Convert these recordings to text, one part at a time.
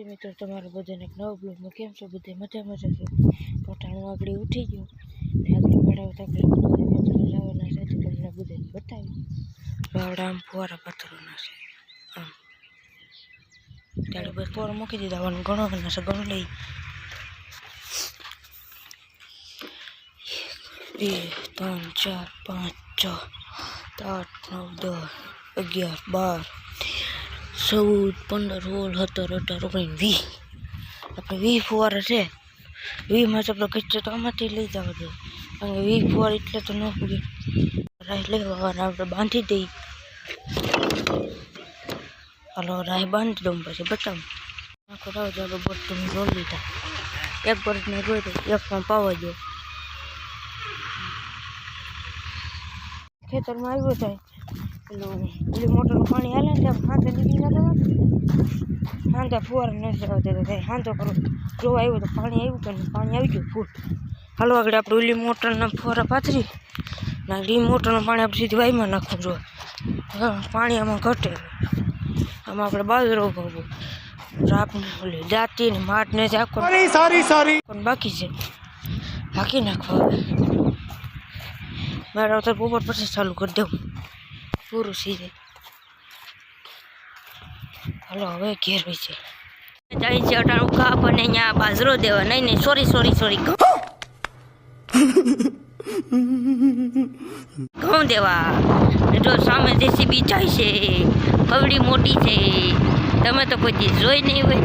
નમસ્તે મિત્રો, તમારું બધાને એક નવો બ્લોગમાં કેમ છો? બધે મજા મજા છે પોતાનું આગળ ઉઠી ગયું. ને આગળ મેળવતા આપણે લાવવાના છે, તો તમને બધાને બતાવી. બાવડા આમ ફુવારા પથ્થરોના છે. આમ. ત્યારે બસ ફોર મૂકી દીધા અને ઘણો છે ગણ લઈ. બે ત્રણ, ચાર, પાંચ, છ આઠ નવ, દસ, અગિયાર, બાર ચૌદ, પંદર, સોળ, સત્તર અઢાર ઓગણીસ, વીસ. આપણે વીસ ફુવારા છે. વીસમાં તો આપણે કચ્ચો તો આમાંથી લઈ જવા જોઈએ કારણ કે વીસ ફુવાર એટલે તો ન પૂરી. રાહ લેવાના આપણે બાંધી દઈ હાલો રાહ બાંધી દઉં પછી બતાવું. આખો રાહ આપણે બોટ રોલ લીધા. એક બોટને રોઈ દો એકમાં પાવા દો. ખેતરમાં આવ્યો થાય પેલું મોટરનું પાણી હાલે ને હાથે નીકળી દેવા. હાંધા નથી ન જવા દેતા થાય હાંધો કરો. જો આવ્યું તો પાણી આવ્યું કે પાણી આવી ગયું ફૂલ હાલો આગળ આપણે ઓલી મોટરના ફુવારા પાથરી. ના રી મોટરનું પાણી આપણે સીધી વાઈમાં નાખવું જો. પાણી આમાં ઘટે. આમાં આપણે બાજરો ભાવવું આપણે ઓલી દાંતી ને માટ ને આખો સારી sorry. પણ બાકી છે. બાકી નાખવા. મારા તો બપોર પછી ચાલુ કરી દઉં. પૂરું સીધે હાલો, હવે ઘેર હોય છે જાય છે અટાણું કાપ અને અહીંયા બાજરો દેવા. નહીં નહીં સોરી સોરી સોરી ઘઉં દેવા. જો સામે જેસીબી જાય છે. કવડી મોટી છે. તમે તો કોઈ જોઈ નહીં હોય.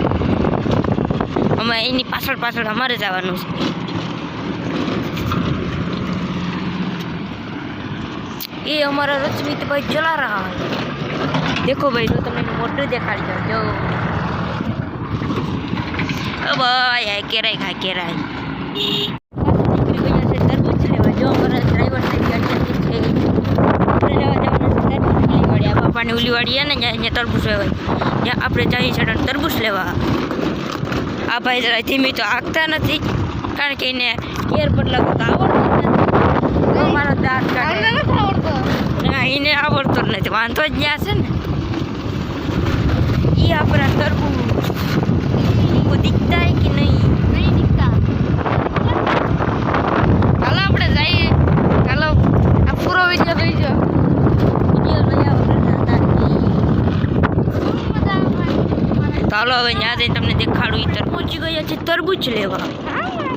અમે એની પાછળ પાછળ અમારે જવાનું છે. ये हमारा रश्मित भाई चला रहा है देखो भाई जो તમને મોટર દેખાડી દો જો ઓ ભાઈ આ કેરાય ખા કેરાય તરબૂચ લેવા જો અમારા ડ્રાઈવર સાહેબ અડચણ છે આપણે લેવા જવાના છે તરબૂચ ઉલી વાળી આ બાપાની ઉલી વાળી છે ને ત્યાં અહીંયા તરબૂચ લેવાય ત્યાં આપણે જઈએ છીએ તરબૂચ લેવા આ ભાઈ જરા ધીમી તો આગતા નથી કારણ કે એને ગેર બદલાવતા આવડતું નથી આપણને આવડતું જ નથી વાંધો જ ત્યાં છે ને. એ આપણે કરવું એવું દીખતા કે નહીં? નહીં દીખતા. હાલો આપણે જઈએ. હાલો આ પૂરો વીડિયો લઈ જાઓ હવે ત્યાં જઈને તમને દેખાડું તરબૂચ. ગયા છે તરબૂચ લેવા.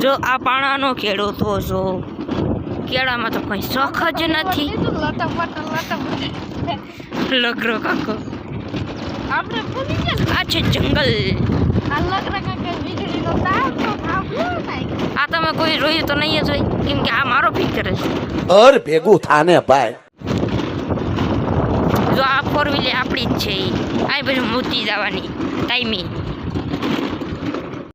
જો આ પાણાનો ખેડૂતો છો. કેળામાં તો કંઈ શોખ જ નથી. લગરો કાકો. આપણે આ છે જંગલ. આ લગ્ન કાકે વીજળીનો તાર તો આપણું થાય. આ તમે કોઈ જોયું તો નહીં જ હોય કેમ કે આ મારો ફિકર છે અર ભેગું થાને ભાઈ. જો આ ફોર વ્હીલર આપણી જ છે આ પછી મૂતી જવાની ટાઈમિંગ